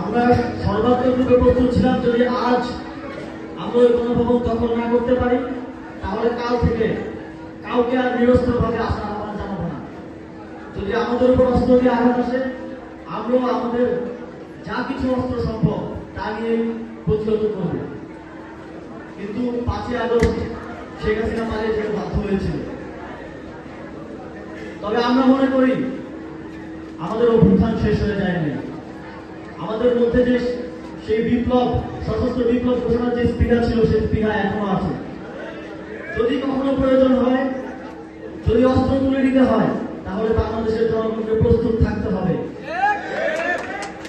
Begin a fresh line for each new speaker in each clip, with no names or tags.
আমরা সর্বাত্মক রূপে প্রস্তুত ছিলাম যদি আজ আমরা ওই গণভবন দখল না করতে পারি, তাহলে কাল থেকে কাউকে আর নিরস্ত্রভাবে আসার আহ্বান জানাব না। যদি আমাদের উপর অস্ত্র দিয়ে আঘাত আসে, আমরাও আমাদের যা কিছু অস্ত্র সম্ভব তা নিয়ে প্রতিহত করব। কিন্তু পাঁচই আগস্ট শেখ হাসিনা পালিয়ে যেতে বাধ্য হয়েছিল। তবে আমরা মনে করি, আমাদের অভ্যুত্থান শেষ হয়ে যায়নি। আমাদের মধ্যে যে সেই বিপ্লব, সশস্ত্র বিপ্লব ঘোষণার যে স্পৃহা ছিল সেই স্পৃহা এখনও আছে। যদি কখনো প্রয়োজন হয়, যদি অস্ত্র তুলে নিতে হয়, তাহলে বাংলাদেশের জনগণকে প্রস্তুত থাকতে হবে।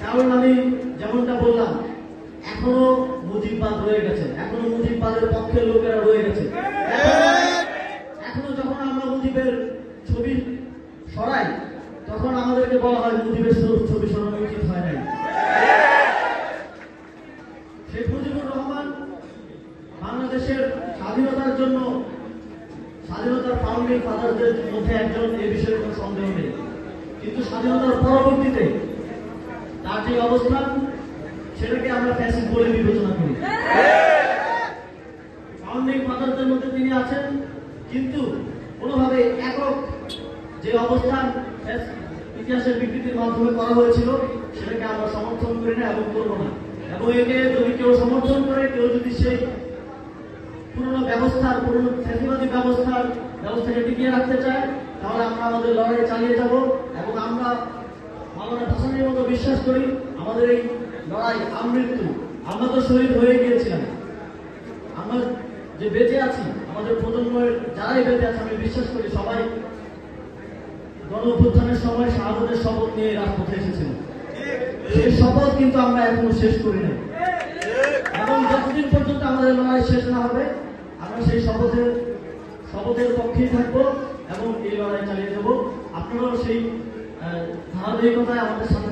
কারণ আমি যেমনটা বললাম, এখনও মুজিববাদ রয়ে গেছে। এখনও মুজিববাদের পক্ষের লোকেরা রয়ে গেছে। এখনো- যখন আমরা মুজিবের ছবি সরাই, তখন আমাদেরকে বলা হয় মুজিবের ছ- ছবি সরানো উচিত হয় নাই শেখ মুজিবুর রহমান বাংলাদেশের স্বাধীনতার জন্য স্বাধীনতার ফাউন্ডিং ফাদারদের মধ্যে একজন এ বিষয়ে কোনো সন্দেহ নেই। কিন্তু স্বাধীনতার পরবর্তীতে তার যে অবস্থান সেটাকে আমরা ফ্যাসিস্ট বলে বিবেচনা করি। ফাউন্ডিং ফাদারদের মধ্যে তিনি আছেন, কিন্তু কোনোভাবে একক যে অবস্থান ইতিহাসের বিকৃতির মাধ্যমে করা হয়েছিল, সেটাকে আমরা সমর্থন করি না এবং করব না। এবং একে যদি কেউ সমর্থন করে, কেউ যদি সেই ব্যবস্থার পুরনো ব্যবস্থার ব্যবস্থাকে টিকিয়ে রাখতে চায়, তাহলে আমরা আমাদের লড়াই চালিয়ে যাব এবং আমরা মাওলানা ভাসানের মতো বিশ্বাস করি আমাদের এই লড়াই আমৃত্যু। আমরা তো শহীদ হয়ে গিয়েছিলাম। আমরা যে বেঁচে আছি, আমাদের প্রজন্মের যারাই বেঁচে আছে, আমি বিশ্বাস করি সবাই গণ অভ্যুত্থানের সময় শাহাদের শপথ নিয়ে রাজপথে এসেছিল। সেই শপথ কিন্তু আমরা এখনও শেষ করি নাই। এবং যতদিন পর্যন্ত আমাদের লড়াই শেষ না হবে আমরা সেই শপথের শপথের পক্ষেই থাকব এবং এই লড়াই চালিয়ে যাব। আপনারাও সেই ধারাবাহিকতায় আমাদের সাথে